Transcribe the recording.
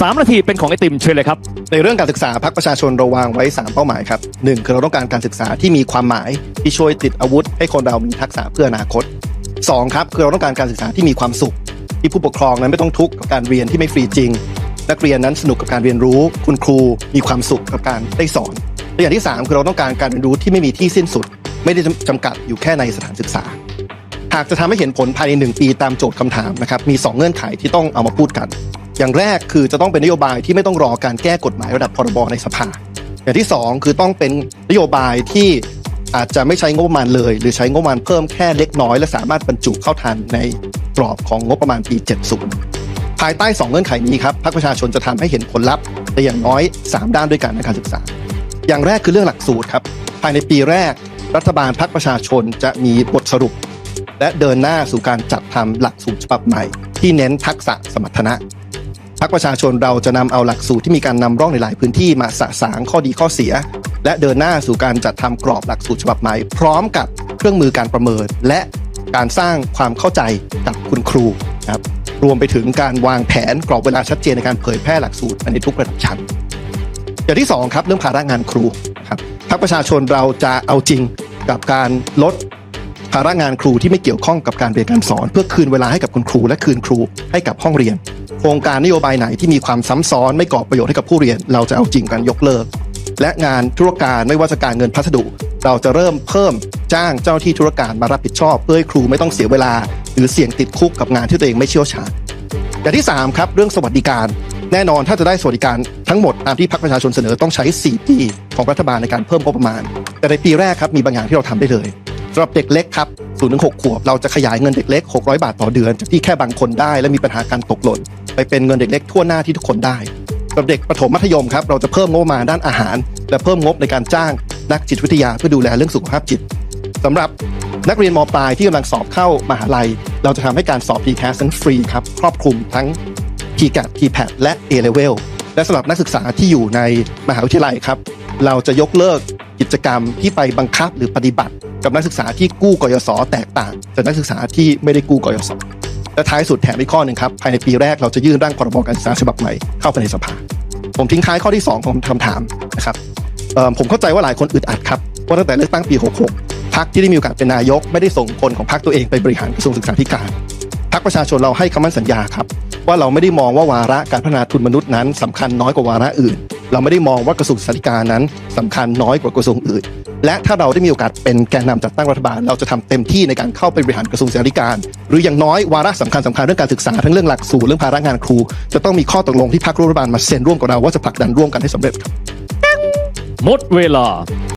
3 นาทีเป็นของไอติมเชิญเลยครับ ในเรื่องการศึกษาพักประชาชนเราวางไว้ 3 เป้าหมายครับหนึ่งคือเราต้องการการศึกษาที่มีความหมายที่ช่วยติดอาวุธ ให้คนเรามีทักษะเพื่ออนาคตสองครับคือเราต้องการการศึกษาที่มีความสุข ที่ผู้ปกครองนั้นไม่ต้องทุกข์กับการเรียนที่ไม่ฟรีจริง นักเรียนนั้นสนุกกับการเรียนรู้ คุณครูมีความสุขกับการได้สอนและอย่างที่สามคือเราต้องการการเรียนรู้ที่ไม่มีที่สิ้นสุด ไม่ได้จำกัดอยู่แค่ในสถานศึกษา หากจะทำให้เห็นผลภายในหนึ่งปีตามโจทย์คำถามนะครับมีสองเงื่อนไขที่ต้องเอามาพูดกัน อย่างแรกคือจะต้องเป็นนโยบายที่ไม่ต้องรอการแก้กฎหมายระดับพรบในสภา อย่างที่สองคือต้องเป็นนโยบายที่อาจจะไม่ใช้งบประมาณเลย หรือใช้งบประมาณเพิ่มแค่เล็กน้อย และสามารถบรรจุเข้าทันในกรอบของงบประมาณปี 70 ภายใต้สองเงื่อนไขนี้ครับพรรคประชาชนจะทำให้เห็นผลลัพธ์ในอย่างน้อย 3 ด้านด้วยกันในการศึกษา อย่างแรกคือเรื่องหลักสูตรครับภายในปีแรก รัฐบาลพรรคประชาชนจะมีบทสรุป และเดินหน้าสู่การจัดทำหลักสูตรฉบับใหม่ ที่เน้นทักษะสมรรถนะ พรรคประชาชนเราจะนำเอาหลักสูตรที่มีการนำร่องในหลายพื้นที่มาสะสางข้อดีข้อเสีย และเดินหน้าสู่การจัดทำกรอบหลักสูตรฉบับใหม่ พร้อมกับเครื่องมือการประเมิน และการสร้างความเข้าใจกับคุณครูครับรวมไปถึงการวางแผนกรอบเวลาชัดเจนในการเผยแพร่หลักสูตรในทุกระดับชั้น อย่างที่สองครับเรื่องภาระงานครูครับพรรคประชาชนเราจะเอาจริงกับการลดภาระงานครูที่ไม่เกี่ยวข้องกับการเรียนการสอน เพื่อคืนเวลาให้กับคุณครู และคืนครูให้กับห้องเรียน ครงการนโยบายไหนที่มีความซ้ำซ้อนไม่ก่อประโยชน์ให้กับผู้เรียน เราจะเอาจริงกันยกเลิก และงานธุรการไม่ว่าจะการเงินพัสดุ เราจะเริ่มเพิ่มจ้างเจ้าที่ธุรการมารับผิดชอบเพื่อให้ครูไม่ต้องเสียเวลา หรือเสี่ยงติดคุกกับงานที่ตัวเองไม่เชี่ยวชาญอย่างที่ 3 ครับ เรื่องสวัสดิการแน่นอนถ้าจะได้สวัสดิการทั้งหมดตามที่พรรคประชาชนเสนอต้องใช้ 4 ปีของรัฐบาลในการเพิ่มงบประมาณ แต่ในปีแรกครับมีบางอย่างที่เราทำได้เลยสำหรับเด็กเล็กครับ 0ถึง6ขวบ เราจะขยายเงินเด็กเล็ก 600 บาทต่อเดือนจากที่แค่บางคนได้และมีปัญหาการตกหล่นไปเป็นเงินเด็กเล็กทั่วหน้าที่ทุกคนได้สำหรับเด็กประถมมัธยมครับเราจะเพิ่มงบประมาณด้านอาหาร และเพิ่มงบในการจ้างนักจิตวิทยาเพื่อดูแลเรื่องสุขภาพจิตสำหรับนักเรียนมปลายที่กำลังสอบเข้ามหาลัย เราจะทำให้การสอบ TCAS นั้นฟรีครับครอบคลุมทั้ง TCAT TPAT และ A Level และสำหรับนักศึกษาที่อยู่ในมหาวิทยาลัยครับ เราจะยกเลิกกิจกรรมที่ไปบังคับหรือปฏิบัติ กับนักศึกษาที่กู้กยศแตกต่างจากนักศึกษาที่ไม่ได้กู้กยศและท้ายสุดแถมอีกข้อหนึ่งครับภายในปีแรกเราจะยื่นร่างพรบการศึกษาฉบับใหม่เข้าไปในสภา ผมทิ้งท้ายข้อที่ 2 ของคำถามนะครับผมเข้าใจว่าหลายคนอึดอัดครับว่าตั้งแต่เลือกตั้งปี 66พักที่ได้มีโอกาสเป็นนายก ไม่ได้ส่งคนของพักตัวเองไปบริหารกระทรวงศึกษาธิการพักประชาชนเราให้คำมั่นสัญญาครับว่าเราไม่ได้มองว่าวาระการพัฒนาทุนมนุษย์นั้นสำคัญน้อยกว่าวาระอื่น เราไม่ได้มองว่ากระทรวงศึกษาธิการนั้นสำคัญน้อยกว่ากระทรวงอื่น และถ้าเราได้มีโอกาสเป็นแกนนำจัดตั้งรัฐบาล เราจะทำเต็มที่ในการเข้าไปบริหารกระทรวงศึกษาธิการ หรืออย่างน้อยวาระสำคัญสำคัญเรื่องการศึกษาทั้งเรื่องหลักสูตรเรื่องภาระงานครู จะต้องมีข้อตกลงที่พรรครัฐบาลมาเซ็นร่วมกับเราว่าจะผลักดันร่วมกันให้สำเร็จครับหมดเวลา